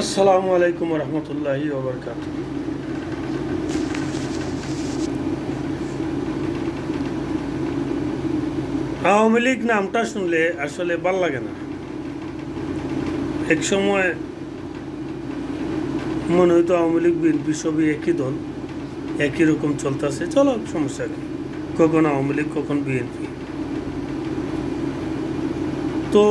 আসসালামু আলাইকুম রহমতুল্লাহি ওবরকাত। আওয়ামী লীগ নামটা শুনলে আসলে ভালো লাগে না। এক সময় মনে হইতো আওয়ামী লীগ, বিএনপি সবই একই দল, একই রকম চলতেছে, চলো সমস্যা কি কখন আওয়ামী লীগ, কখন বিএনপি। তো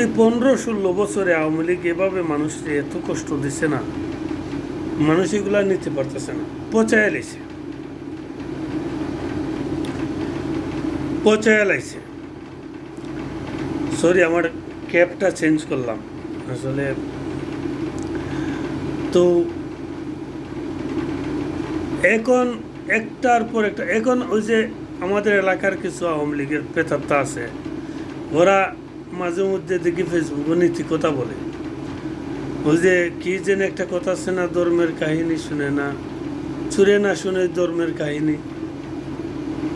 এই পনেরো ষোলো বছরে আওয়ামী লীগ এভাবে মানুষকে এত কষ্ট দিচ্ছে না। মানুষ এগুলা নিতে পারতেছে না। পচায় লাইছে। পচায় লাইছে। সরি আমার ক্যাবটা চেঞ্জ করলাম। আসলে তো এখন একটার পর একটা, এখন ওই যে আমাদের এলাকার কিছু আওয়ামী লীগের পেতাত্তা আছে, ওরা মাঝে মধ্যে দেখি ফেসবুকে নীতি কথা বলে। ওই যে কি যেন একটা কথা আছে না, ধর্মের কাহিনী শুনে না চুরে না শুনে ধর্মের কাহিনী।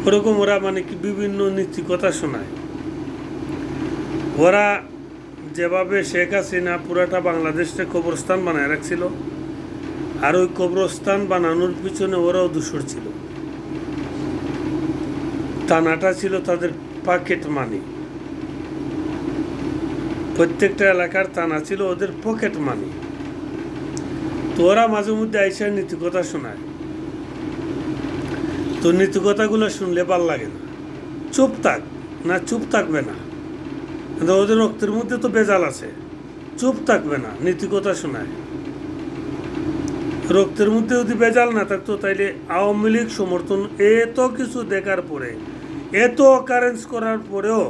ওরকম ওরা মানে কি বিভিন্ন নীতি কথা শোনায়। ওরা যেভাবে শেখ হাসিনা পুরাটা বাংলাদেশে কবরস্থান বানায় রাখছিল, আর ওই কবরস্থান বানানোর পিছনে ওরাও দূষর ছিল। টানাটা ছিল তাদের পাকেট মানি প্রত্যেকটা এলাকার টানা ছিল ওদের পকেট মানি তো ওরা মাঝে মধ্যে আইসার নীতিকথা শোনায়। তো নীতিকথাগুলো শুনলে ভালো লাগে না। চুপ থাক, না চুপ থাকবে না। কিন্তু ওদের রক্তের মধ্যে তো বেজাল আছে। চুপ থাকবে না, নীতিকথা শোনায়। রক্তের মধ্যে যদি বেজাল না থাকতো তাইলে আওয়ামী লীগ সমর্থন এত কিছু দেখার পরে, এত অকারেন্স করার পরেও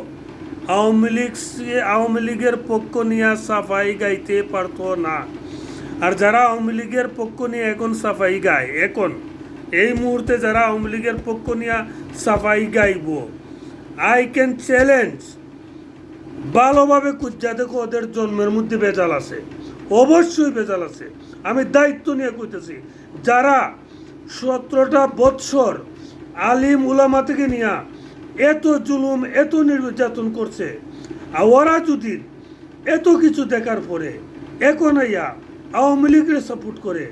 আওয়ামী লীগ আওয়ামী লীগের পক্ষ নিয়ে সাফাই গাইতে পারতো না। আর যারা আওয়ামী লীগের পক্ষ নিয়ে এখন সাফাই গায়, এখন, এই মুহূর্তে যারা আওয়ামী লীগের পক্ষ নিয়ে সাফাই গাইব আই ক্যান চ্যালেঞ্জ ভালোভাবে কুজ্জা দেখো, ওদের জন্মের মধ্যে বেজাল আছে। অবশ্যই বেজাল আছে। আমি দায়িত্ব নিয়ে কইতেছি, যারা সতেরোটা বৎসর আলিম উলামা থেকে নিয়া এত জুলুম, এত নির্যাতন করছে। আর ওরা যদি এত কিছু দেখার পরে এখন ইয়া আওয়ামী লীগের সাপোর্ট করে,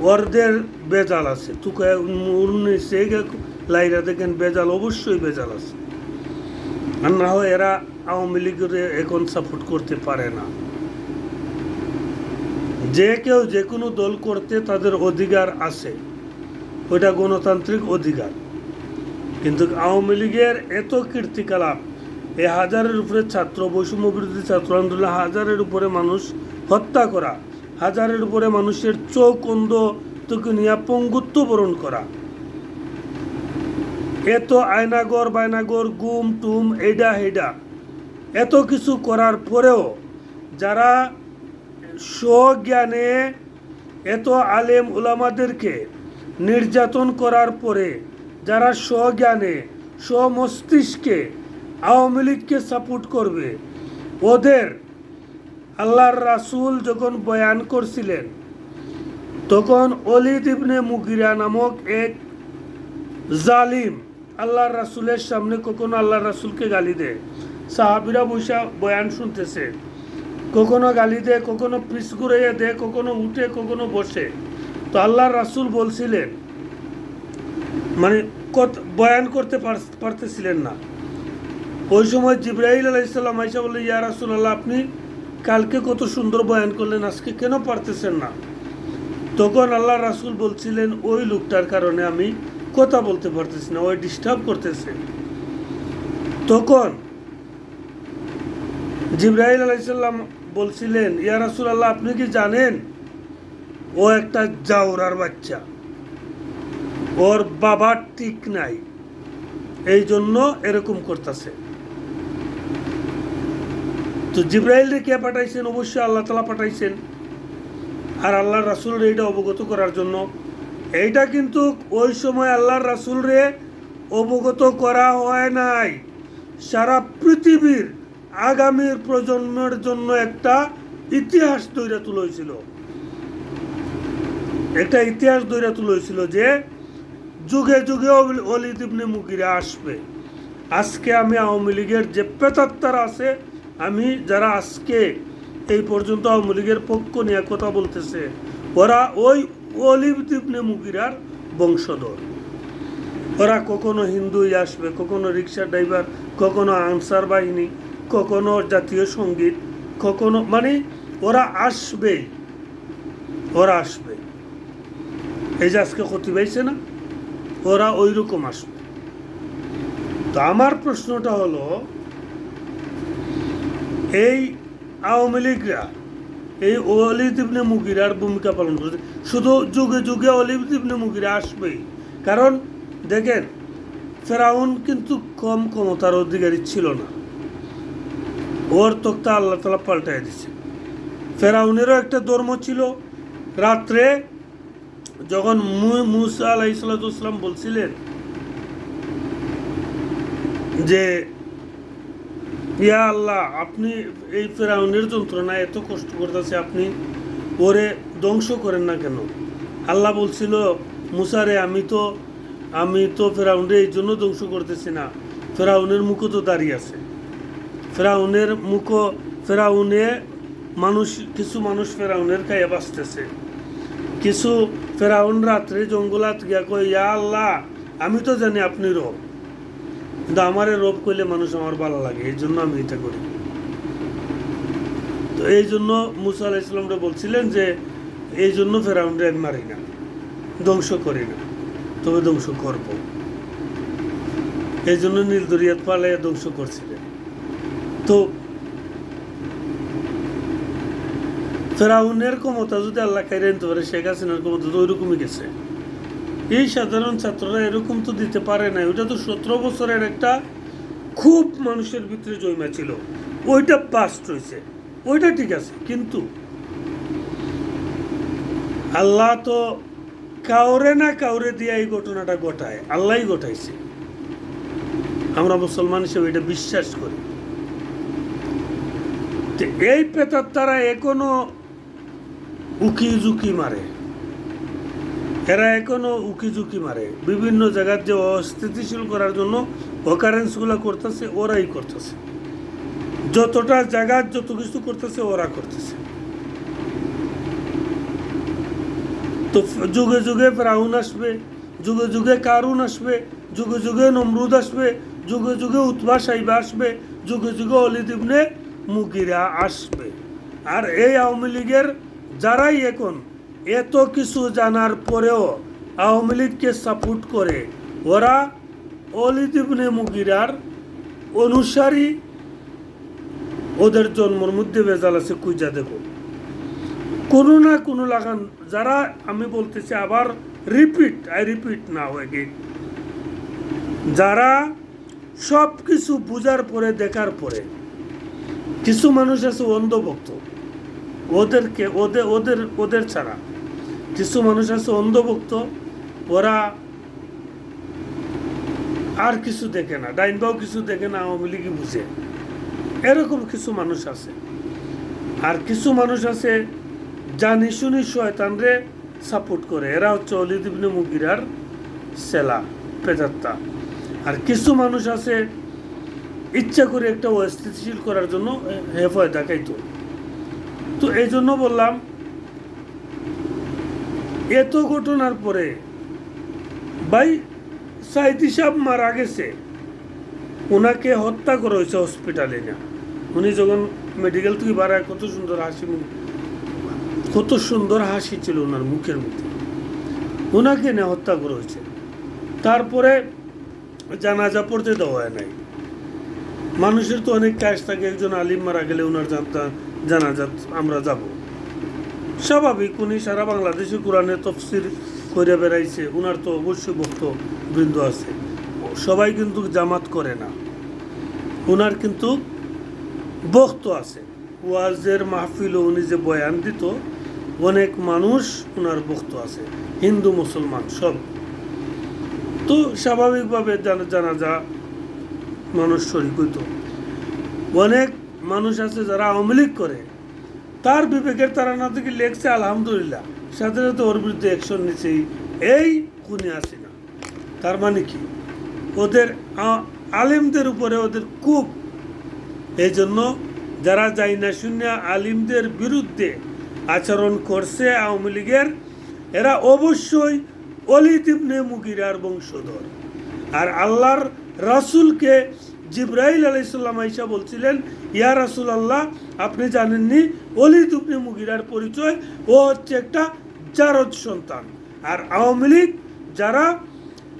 ওরদের বেজাল আছে। তুকে উনিশে লাইরা দেখেন বেজাল, অবশ্যই বেজাল আছে। আর না হয় এরা আওয়ামী লীগের এখন সাপোর্ট করতে পারে না। যে কেউ যে কোনো দল করতে তাদের অধিকার আছে। ওইটা গণতান্ত্রিক অধিকার। কিন্তু আওয়ামী লীগের এত কীর্তিকলাপ এই হাজারের উপরে ছাত্র, বৈষম্য বিরোধী ছাত্র আন্দোলন, হাজারের উপরে মানুষ হত্যা করা, হাজারের উপরে মানুষের চোখ অন্ধ তোকে নিয়ে পঙ্গুত্ব বরণ করা। এত আয়নাগর, বায়নাগর, গুম, টুম, এইডা হেডা এত কিছু করার পরেও যারা স্বজ্ঞানে এত আলেম উলামাদেরকে নির্যাতন করার পরে যারা স্বজ্ঞানে, স্বমস্তিষ্কে আওয়ামী লীগকে সাপোর্ট করবে, ওদের আল্লাহর রাসূল যখন বয়ান করছিলেন, তখন অলিদ ইবনে মুগিরা নামক এক জালিম আল্লাহর রাসুলের সামনে কখনো আল্লাহর রাসূলকে গালি দেয়। সাহাবিরা বৈশা বয়ান শুনতেছে। কখনো গালি দেয়, কখনো পিস ঘুরাইয়া দেয়, কখনো উঠে, কখনো বসে। তো আল্লাহর রাসূল বলছিলেন মানে কত- বয়ান করতে পার- পারতেছিলেন না। ওই সময় জিব্রাহিল আলাইসাল্লাম আইসা বললে, ইয়া রাসূলুল্লাহ, আপনি কালকে কত সুন্দর বয়ান করলেন, আজকে কেন পারতেছেন না? তখন আল্লাহ রাসূল বলছিলেন, ওই লোকটার কারণে আমি কথা বলতে পারতেছি না ওই ডিস্টার্ব করতেছে। তখন জিব্রাহিল আলাইসাল্লাম বলছিলেন, ইয়া রাসুল আল্লাহ আপনি কি জানেন, ও একটা জাউরার বাচ্চা। ওর বাবার ঠিক নাই। এই জন্য এরকম করতেছে। তো জিব্রাইল কে পাঠাইছেন? অবশ্যই আল্লাহ তালা পাঠাইছেন। আর আল্লাহর রাসুলের এইটা অবগত করার জন্য। এইটা কিন্তু ওই সময় আল্লাহর রাসুল রে অবগত করা হয় নাই। সারা পৃথিবীর আগামীর প্রজন্মের জন্য একটা ইতিহাস তৈরি তুলে হয়েছিল। একটা ইতিহাস তৈরি তুলে হয়েছিল যে যুগে যুগে অলি- অলিদ ইবনে মুগিরা আসবে। আজকে আমি আওয়ামী লীগের যে পেতাত্তারা আছে, আমি যারা আজকে এই পর্যন্ত আওয়ামী লীগের পক্ষ নিয়ে কথা বলতেছে, ওরা ওই অলিভ দিবনে মুগিরার বংশধর। ওরা কখনো হিন্দুই আসবে, কখনো রিক্সা ড্রাইভার, কখনো আনসার বাহিনী, কখনো জাতীয় সংগীত, কখনো মানে ওরা আসবে ওরা আসবে। এই যে আজকে ক্ষতি পাইছে না? ওরা ওই রকম আসবে তো আমার প্রশ্নটা হলো, এই আওয়ামী লীগরা, এই অলিদ ইবনে মুগিরার ভূমিকা পালন করছে। শুধু যুগে যুগে অলিদ ইবনে মুগিরা আসবেই। কারণ দেখেন, ফেরাউন কিন্তু কম ক্ষমতার অধিকারী ছিল না। ওর তক্তা আল্লাহ তালা পাল্টাই দিছে ফেরাউনেরও একটা ধর্ম ছিল, রাত্রে যখন মুসা আলাইসালাম বলছিলেন যে, ইয়া আল্লাহ, আপনি এই ফেরাউনের যন্ত্রণা এত কষ্ট করতেছে, আপনি ওরে ধ্বংস করেন না কেন? আল্লাহ বলছিল মুসারে আমি তো আমি তো ফেরাউনরে এই জন্য ধ্বংস করতেছি না। ফেরাউনের মুখও তো দাঁড়িয়ে আছে। ফেরাউনের মুখ ফেরাউনে মানুষ, কিছু মানুষ ফেরাউনের খাইয়া বাঁচতেছে। কিছু ফেরাউন রাত্রে জঙ্গলাত গিয়া কই ইয়া আল্লাহ, আমি তো জানি আপনি রব। কিন্তু আমারে রোপ করলে মানুষ আমার ভালো লাগে, এই জন্য আমি এটা করি। তো এই জন্য মুসা আলাহ ইসলামরা বলছিলেন যে, এই জন্য ফেরাউনরে আমি মারি না, ধ্বংস করি না, তবে ধ্বংস করব। এই জন্য নীলদরিয়াত পালাইয়া ধ্বংস করছিলেন। তো ফেরাউনের ক্ষমতা যদি আল্লাহ খাইরে আনতে পারে, শেখ হাসিনার ক্ষমতা তো ওইরকমই গেছে। এই সাধারণ ছাত্ররা এরকম তো দিতে পারে না। ওইটা তো সতেরো বছরের একটা খুব মানুষের ভিতরে জমা ছিল। ওইটা বাস্ট হয়েছে। ওইটা ঠিক আছে, কিন্তু আল্লাহ তো কাউরে না কাউরে দিয়ে এই ঘটনাটা ঘটায়। আল্লাহই ঘটাইছে। আমরা মুসলমান হিসেবে এটা বিশ্বাস করি। এই পেতার তারা এখনও উকি ঝুঁকি মারে। এরা এখনও উকি ঝুঁকি মারে। বিভিন্ন জায়গার যে অস্থিতিশীল করার জন্য অকারেন্সগুলো করতেছে, ওরাই করতেছে। যতটা জায়গার যত কিছু করতেছে, ওরা করতেছে। তো যুগে যুগে ফ্রাউন আসবে, যুগে যুগে কারুন আসবে, যুগে যুগে নমরুদ আসবে, যুগে যুগে উৎবা সাইবা আসবে, যুগে যুগে অলিদিবনে মুগিরা আসবে। আর এই আওয়ামী লীগের যারাই এখন এত কিছু জানার পরেও আওয়ামী লীগকে সাপোর্ট করে, ওরা অলিদিবনে মুগিরার অনুসারী ওদের জন্মর মধ্যে বেজাল আছে কুইজা দেখো। কোনো না কোনো লাগান, যারা আমি বলতেছি আবার রিপিট আই রিপিট না এগেইন যারা সব কিছু বুঝার পরে, দেখার পরে, কিছু মানুষ আছে অন্ধভক্ত। ওদেরকে ওদের ওদের ওদের ছাড়া। কিছু মানুষ আছে অন্ধভক্ত, ওরা আর কিছু দেখে না ডাইনবাও কিছু দেখে না, আওয়ামী লীগই বুঝে। এরকম কিছু মানুষ আছে। আর কিছু মানুষ আছে জানি শুনি শয়তানরে সাপোর্ট করে। এরা হচ্ছে অলিদ ইবনে মুগিরার সেলা পেতাত্তা আর কিছু মানুষ আছে, ইচ্ছা করে একটা অস্থিতিশীল করার জন্য হেফায় দেখাইতো। তো এই জন্য বললাম, এত ঘটনার পরে ভাই সাইদি সাহেব মারা গেছে, ওনাকে হত্যা করা হয়েছে হসপিটালে না। উনি যখন মেডিকেল থেকে বাড়ায় কত সুন্দর হাসি কত সুন্দর হাসি ছিল ওনার মুখের মধ্যে। ওনাকে না হত্যা করা হয়েছে। তারপরে জানাজা পড়তে দেওয়া হয় নাই। মানুষের তো অনেক কাজ থাকে, একজন আলিম মারা গেলে ওনার জানতা- জানাজা আমরা যাব। স্বাভাবিক, উনি সারা বাংলাদেশে কোরআনে তফসির করে বেড়াইছে ওনার তো অবশ্যই ভক্ত বৃন্দ আছে। সবাই কিন্তু জামাত করে না। ওনার কিন্তু বক্ত আছে। ওয়াজের মাহফিল উনি যে বয়ান দিত, অনেক মানুষ ওনার বক্ত আছে। হিন্দু, মুসলমান, সব। তো স্বাভাবিকভাবে জানা যা মানুষ শরিক হইতো। অনেক মানুষ আছে যারা আওয়ামী লীগ করে। তার বিবেকের তারা না থেকে লেখছে আলহামদুলিল্লাহ। সাথে সাথে ওর বিরুদ্ধে অ্যাকশন নিছেই এই খুনি আসে না তার মানে কি? ওদের আলিমদের উপরে ওদের খুব এই জন্য যারা যাই না শূন্য আলিমদের বিরুদ্ধে আচরণ করছে আওয়ামী লীগের, এরা অবশ্যই অলিদ ইবনে মুগিরার বংশধর। আর আল্লাহর রাসূলকে জিব্রাইল আলাইসাল্লাম আইসা বলছিলেন, ইয়া রাসূল আল্লাহ আপনি জানেননি অলিদ ইবনে মুগিরার পরিচয়, ও হচ্ছে একটা জারদ সন্তান। আর আওয়ামী লীগ, যারা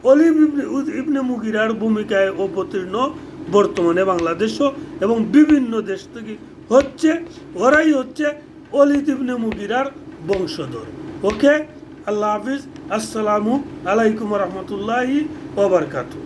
উদ- ইবনে মুগিরার ভূমিকায় অবতীর্ণ, বর্তমানে বাংলাদেশও এবং বিভিন্ন দেশ থেকে হচ্ছে, ওরাই হচ্ছে অলিদ ইবনে মুগিরার বংশধর। ওকে, আল্লাহ হাফিজ, আসসালামু আলাইকুম রহমতুল্লাহি ওবরকাতু